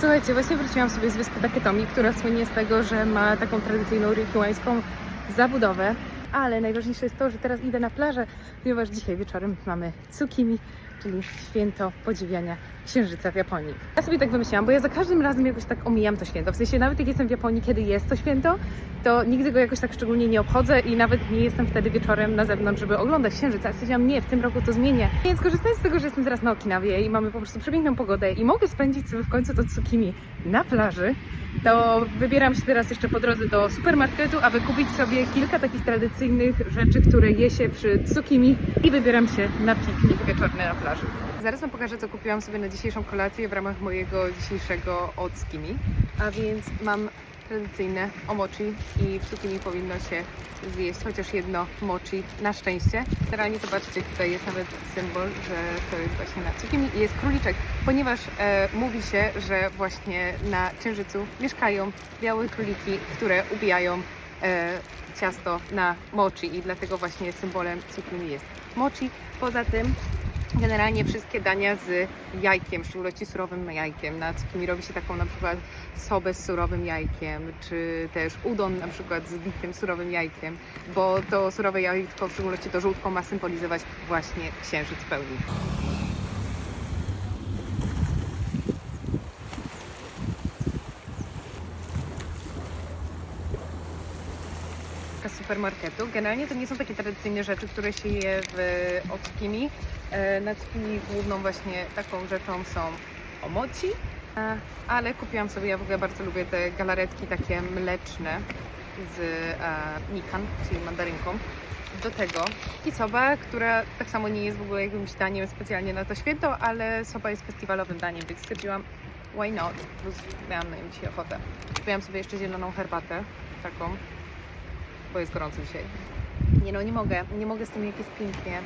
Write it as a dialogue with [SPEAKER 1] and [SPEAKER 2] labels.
[SPEAKER 1] Słuchajcie, właśnie wróciłam sobie z wyspy Taketomi, która słynie z tego, że ma taką tradycyjną rykiłańską zabudowę. Ale najważniejsze jest to, że teraz idę na plażę, ponieważ dzisiaj wieczorem mamy Tsukimi, czyli święto podziwiania księżyca w Japonii. Ja sobie tak wymyśliłam, bo ja za każdym razem jakoś tak omijam to święto. W sensie nawet jak jestem w Japonii, kiedy jest to święto, to nigdy go jakoś tak szczególnie nie obchodzę i nawet nie jestem wtedy wieczorem na zewnątrz, żeby oglądać księżyc. Ale stwierdziłam, nie, w tym roku to zmienię. Więc korzystając z tego, że jestem teraz na Okinawie i mamy po prostu przepiękną pogodę i mogę spędzić sobie w końcu to Tsukimi na plaży, to wybieram się teraz jeszcze po drodze do supermarketu, aby kupić sobie kilka takich tradycyjnych rzeczy, które je się przy Tsukimi i wybieram się na piknik wieczorny na plaży. Zaraz Wam pokażę, co kupiłam sobie na dzisiejszą kolację w ramach mojego dzisiejszego Otsukimi. A więc mam tradycyjne omochi i w Tsukimi powinno się zjeść chociaż jedno mochi na szczęście. Generalnie zobaczcie, tutaj jest nawet symbol, że to jest właśnie na Tsukimi i jest króliczek, ponieważ e, mówi się, że właśnie na Księżycu mieszkają białe króliki, które ubijają e, ciasto na mochi i dlatego właśnie symbolem Tsukimi jest mochi. Poza tym generalnie wszystkie dania z jajkiem, w szczególności surowym jajkiem. Na Tsukimi robi się taką na przykład sobę z surowym jajkiem, czy też udon na przykład z bitym surowym jajkiem, bo to surowe jajko, w szczególności to żółtko, ma symbolizować właśnie księżyc w z supermarketu. Generalnie to nie są takie tradycyjne rzeczy, które się je w Otsukimi. E, Na główną właśnie taką rzeczą są omoci, e, ale kupiłam sobie, ja w ogóle bardzo lubię te galaretki takie mleczne z e, mikan, czyli mandarynką. Do tego i soba, która tak samo nie jest w ogóle jakimś daniem specjalnie na to święto, ale soba jest festiwalowym daniem, więc stwierdziłam why not, plus miałam na nią dzisiaj ochotę. Kupiłam sobie jeszcze zieloną herbatę, taką, bo jest gorąco dzisiaj. Nie no, nie mogę, nie mogę z tym jak jest pięknie.